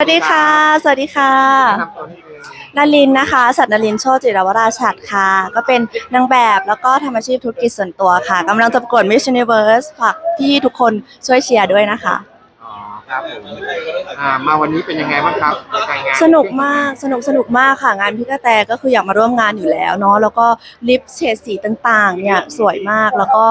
สวัสดีค่ะ สวัสดีค่ะแนะนำตัวนิดนึงนารินนะคะ สัตว์นารินโชติจิรวราชัดค่ะ ก็เป็นนางแบบแล้วก็ทำอาชีพธุรกิจส่วนตัวค่ะกำลังจะประกวด Miss Universe ฝากพี่ทุกคนช่วยเชียร์ด้วยนะคะอ๋อ ครับผมอ่ามาวันนี้เป็นยังไงบ้างครับการงานสนุกมากสนุกสนุกมากค่ะงานพี่กระแตก็คืออยากมาร่วมงานอยู่แล้วเนาะแล้วก็ลิปเฉดสีต่างๆเนี่ยสวยมากแล้วก็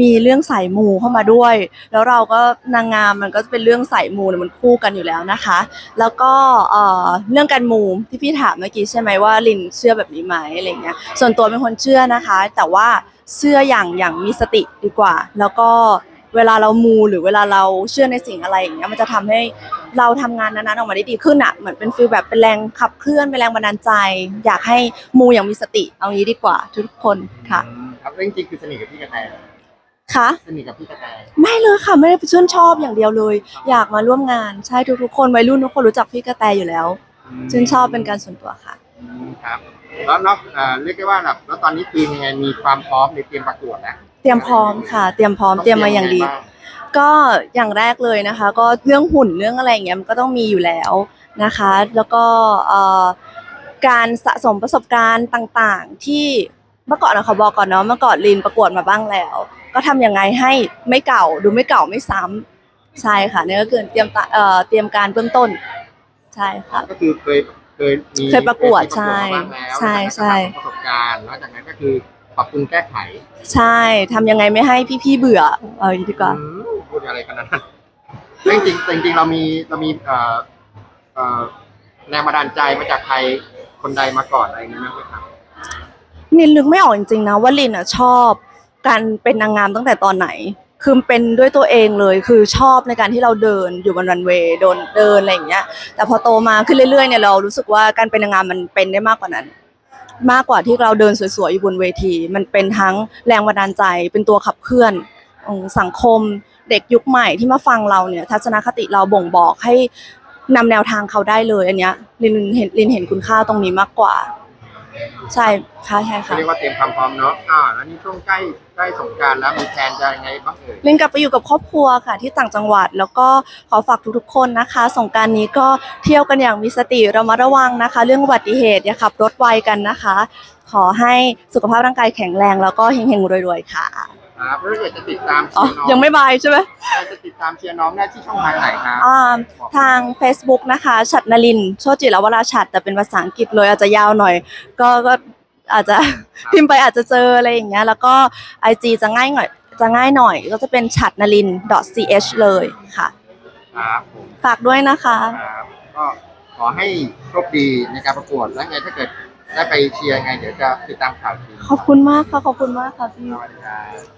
มีเรื่องสายมูเข้ามาด้วย แล้วเราก็นางงามมันก็จะเป็นเรื่องสายมูเนี่ยมันคู่กันอยู่แล้วนะคะ แล้วก็เอ่อเรื่องการมูที่พี่ถามเมื่อกี้ใช่ไหมว่าลินเชื่อแบบนี้ไหมอะไรเงี้ยส่วนตัวเป็นคนเชื่อนะคะ แต่ว่าเชื่ออย่างอย่างมีสติดีกว่า แล้วก็ เวลาเรามูหรือเวลาเราเชื่อในสิ่งอะไรอย่างเงี้ยมันจะทำให้เราทำงานนั้นๆออกมาได้ดีขึ้นอะเหมือนเป็นฟีลแบบเป็นแรงขับเคลื่อนเป็นแรงบันดาลใจ อยากให้มูอย่างมีสติเอางี้ดีกว่าทุกคนค่ะอืมครับเรื่องจริงคือสนิทกับพี่กระแตค่ะสนิทกับพี่กระแตไม่เลยค่ะไม่ได้ไปชื่นชอบอย่างเดียวเลย อยากมาร่วมงานใช่ทุกๆคนวัยรุ่นทุกคนรู้จักพี่กระแตอยู่แล้วชื่นชอบเป็นการส่วนตัวค่ะอืมครับแล้วนอกเอ่อเรียกได้ว่าแบบแล้วตอนนี้คือยังไงมีความพร้อมในเตรียมประกวดแล้วเต รียมพร้อมค่ะ เตรียมพร้อมเตรียมมาอย่างดีบ้ก็อย่างแรกเลยนะคะ ก็เรื่องหุ่นเรื่องอะไรอย่างเงี้ยมันก็ต้องมีอยู่แล้วนะคะ แล้วก็เอ่อการสะสมประสบการณ์ต่างๆ ที่เมื่อก่อนนะขอบอกก่อนเนาะเมื่อก่อนลินประกวดมาบ้างแล้ว ก็ทำยังไงให้ไม่เก่าดูไม่เก่าไม่ซ้ำใช่ค่ะนี่ก็คือเตรียมตะเอ่อเตรียมการเบื้องต้น ใช่ค่ะก็คือเคยเคยมีเคยประกวดเคยมีประกวดมาบ้างแล้วใช่ใช่แล้วก็สะสมประสบการณ์แล้วจากนั้นก็คือ ปรับปรุงแก้ไขใช่ทำยังไงไม่ให้พี่ๆเบื่อ เอาอย่างนี้ดีกว่า อืมพูดอะไรขนาดนั้นเรื่องจริงจริงๆเรามีเรามีเอ่อเอ่อแรงบันดาลใจมาจากใครคนใดมาก่อนอะไรอย่างนี้ไหมครับนินนึกไม่ออกจริงๆนะว่าลินอะชอบการเป็นนางงามตั้งแต่ตอนไหน คือเป็นด้วยตัวเองเลยคือชอบในการที่เราเดินอยู่บนรันเวย์โดนเดินอะไรอย่างเงี้ย แต่พอโตมาขึ้นเรื่อยๆเนี่ยเรารู้สึกว่าการเป็นนางงามมันเป็นได้มากกว่านั้น มากกว่าที่เราเดินสวยๆอยู่บนเวที มันเป็นทั้งแรงบันดาลใจ เป็นตัวขับเคลื่อนสังคมเด็กยุคใหม่ที่มาฟังเราเนี่ย ทัศนคติเราบ่งบอกให้นำแนวทางเขาได้เลยอันเนี้ยลินเห็นลินเห็นคุณค่าตรงนี้มากกว่า ใช่ค่ะใช่เขาค่ะ เรียกว่าเตรียมความพร้อมเนาะอ่าแล้วนี่ช่วงใกล้ใกล้สงกรารแล้วมีแผนจะยังไงบ้างเอ่ย ลินกลับไปอยู่กับครอบครัวค่ะที่ต่างจังหวัด แล้วก็ขอฝากทุกๆคนนะคะ สงกรารนี้ก็เที่ยวกันอย่างมีสติระมัดระวังนะคะ เรื่องอุบัติเหตุอย่าขับรถไวกันนะคะ ขอให้สุขภาพร่างกายแข็งแรง แล้วก็เฮงๆรวยๆค่ะ ครับถ้าเกิดจะติดตามเชีอ๋อยร์น้องยังไม่บายใช่ไหมจะติดตามเชียร์น้องได้ที่ช่องทางไหนครับอ่าทาง Facebook นะคะ ฉัดนลินโชติจิรวราชัดแต่เป็นภาษาอังกฤษเลยอาจจะยาวหน่อย ก็ก็อาจจะ พิมพ์ไปอาจจะเจออะไรอย่างเงี้ย แล้วก็ IG จะง่ายหน่อยจะง่ายหน่อย ก็จะเป็นฉัดนลิน .ch เลยค่ะ ครับผมฝากด้วยนะคะ ครับก็ขอให้โชคดีในการประกวดและไงถ้าเกิดได้ไปเชียร์ไง เดี๋ยวจะติดตามข่าวทีขอบคุณมากค่ะ ขอบคุณมากค่ะพี่ สวัสดีครับ